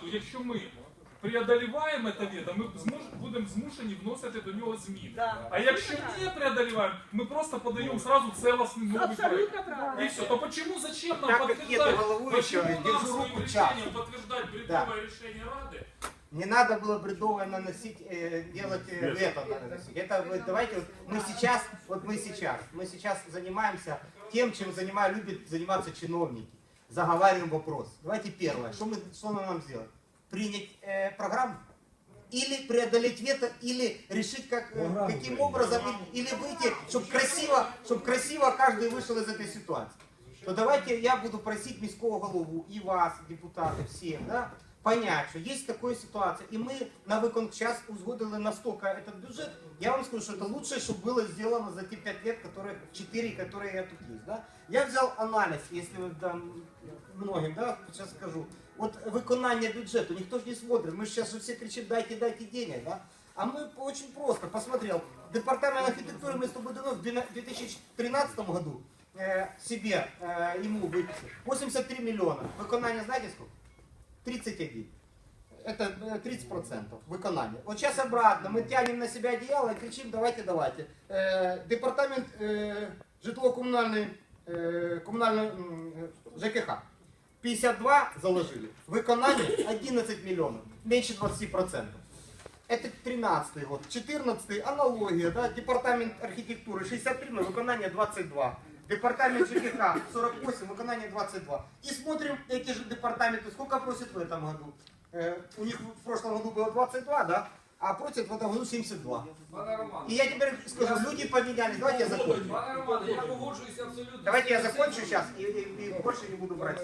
випадку, якщо ми преодоліваємо це вето, ми змуш- будемо змушені вносити до нього зміни. Да. А якщо не преодолеваем, мы просто подаем сразу целостный новый проект. Абсолютно правильно. И все. То почему зачем нам Так как подтверждать? нету головующего, Почему нам держу своим руку решением час. подтверждать бредовое решение Рады? Не надо было бредовое наносить, э, делать э, вето наносить. Это вы давайте вот мы сейчас, вот мы сейчас, мы сейчас занимаемся тем, чем занимают, любят заниматься чиновники. Заговариваем вопрос. Давайте первое, что мы, что нам сделать? Принять э, программу? Или преодолеть вето, или решить, как, э, каким образом, или выйти, чтобы красиво, чтобы красиво каждый вышел из этой ситуации. То давайте я буду просить міського голову и вас, депутаты, всех, да, понять, что есть такая ситуация, и мы на выкон сейчас узгодили настолько этот бюджет, я вам скажу, что это лучшее, что было сделано за те 5 лет, которые, 4, которые я тут есть, да. Я взял анализ, если вы там многим, да, сейчас скажу, вот виконання бюджету, никто же не смотрит, мы сейчас же все кричим, дайте, дайте денег, да. А мы очень просто, посмотрел, департамент архитектуры тобой давно в 2013 году э, себе, э, ему выписал 83 миллиона. Виконання знаете сколько? 31. Это э, 30% виконання. Вот сейчас обратно, мы тянем на себя одеяло и кричим, давайте, давайте. Э, департамент э, житлово-коммунальный, э, коммунальный ЖКХ. 52 заложили. Виконання 11 миллионов. Меньше 20%. Это 13 год. 14 аналогия, да, департамент архитектуры 63, но виконання 22. Департамент ЖКХ 48, виконання 22. И смотрим эти же департаменты, сколько просят в этом году. Э, у них в прошлом году было 22, да, а просят в этом году 72. Пане Роман, И я теперь скажу, люди поменялись. Давайте я закончу. Давайте я закончу сейчас и, и- и больше не буду брать.